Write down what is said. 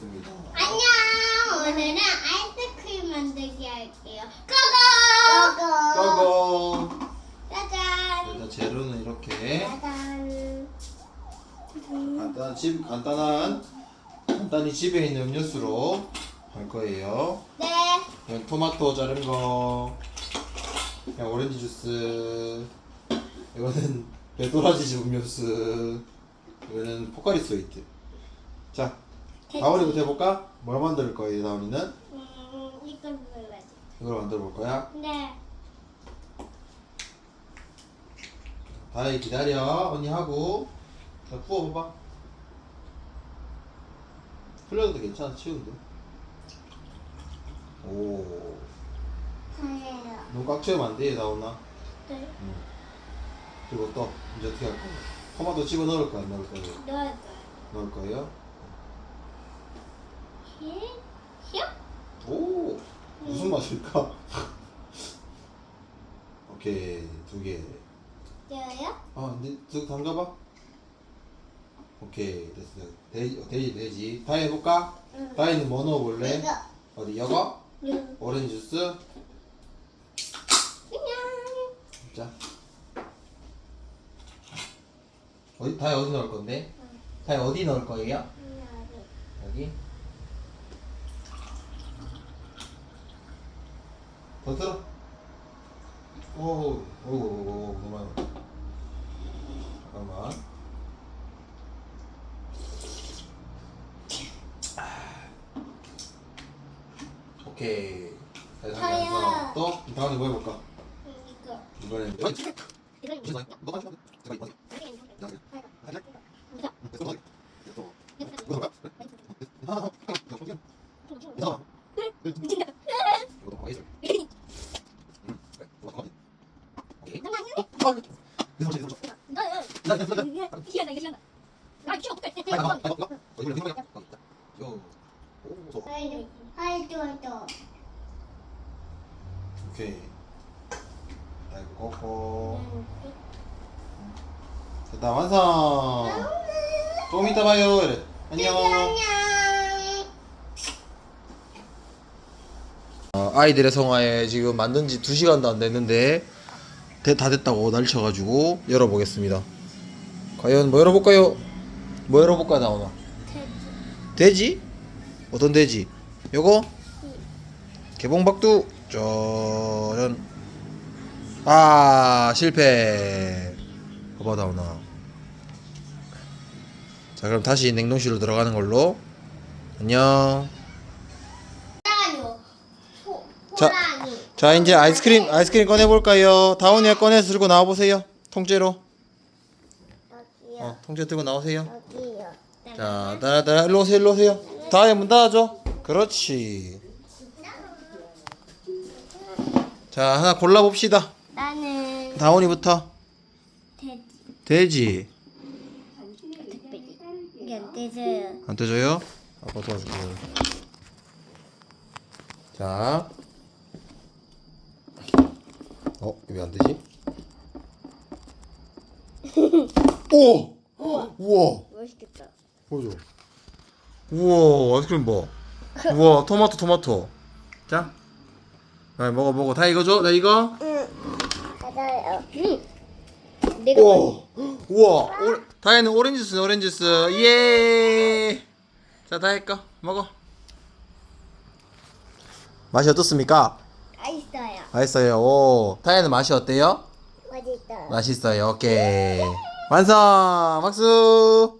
안녕. 오늘은 아이스크림 만들기 할게요. 고고. 고고. 짜잔. 일단 재료는 이렇게 짜잔. 간단 집 간단한 간단히 집에 있는 음료수로 할 거예요. 네. 그냥 토마토 자른 거, 그냥 오렌지 주스. 이거는 배도라지 음료수. 이거는 포카리 스웨이트. 자, 다원이부터 해볼까? 뭘 만들 거예요, 다원이는? 음, 이걸 눌러야지. 이걸 만들어 볼 거야. 네. 다이 기다려. 언니 하고. 자, 부어봐봐. 풀려도 괜찮아. 치운데. 오. 그래요. 너무 꽉 채우면 안 돼, 다원아. 네. 응. 그리고 또, 이제 어떻게 할 거야? 토마토 집어 넣을 거야, 안 넣을 거야? 넣어줘요. 넣을 거예요? 오. 무슨 맛일까? 오케이, 두 개. 떼어요? 아, 이제 쓱 담가봐. 오케이, 됐어. 돼지, 돼지, 돼지. 다이 해볼까? 응. 다이는 뭐 넣어볼래? 이거. 어디, 이거? 응. 오렌지 주스? 안녕. 자. 어디, 다이 어디 넣을 건데? 다이 어디 넣을 거예요? 여기? 더 들어. 오, 오, 오, 오, 너무 많아. 잠깐만. 오케이. 잘 다이야. 담가서 또 다음에 뭐 해볼까? 이거. 이번엔 이거. 너가 좋아. 제가 이번에. 이거. 하자. 이거. 됐어, 너가. 됐어. 이거 해볼까? 아, 이거 이거. 이거. 이거 더 맛있어. 응, 그래. 이거 더 맛있어. 됐다, 완성. 좀 이따 봐요. 안녕. 어, 아이들의 성화에 지금 만든 지 2시간도 안 됐는데 대- 다 됐다고 난리 쳐가지고 열어보겠습니다 과연 뭐 열어볼까요? 뭐 열어볼까 나오나? 돼지? 어떤 돼지? 요거? 개봉박두 짜란 아 실패 봐봐 나오나 자 그럼 다시 냉동실로 들어가는 걸로 안녕 자. 호랑이. 자 이제 아이스크림 아이스크림 꺼내 볼까요? 다운이가 꺼내서 들고 나와 보세요 통째로 여기요. 어, 통째 들고 나오세요 여기요. 자 따라따라 일로 오세요 일로 오세요 다음에 문 닫아줘 그렇지 자 하나 골라 봅시다 나는 다운이부터 돼지. 돼지 특별히. 이게 안 되져요. 안 떼줘요? 아빠 도와줄게요 자 어? 왜 안 되지? 오! 우와 멋있겠다. 보여줘. 우와 아이스크림 봐. 우와 토마토 토마토. 자, 나 먹어 먹어. 다 이거 줘. 나 이거. 응. 맞아요. 응. 내가 우와 우와. 오, 다혜는 오렌지 주스 오렌지 주스. 예. 자 다혜 거 먹어. 맛이 어떻습니까? 맛있어요. 맛있어요. 오. 다혜는 맛이 어때요? 맛있어요. 맛있어요. 오케이. 완성. 박수.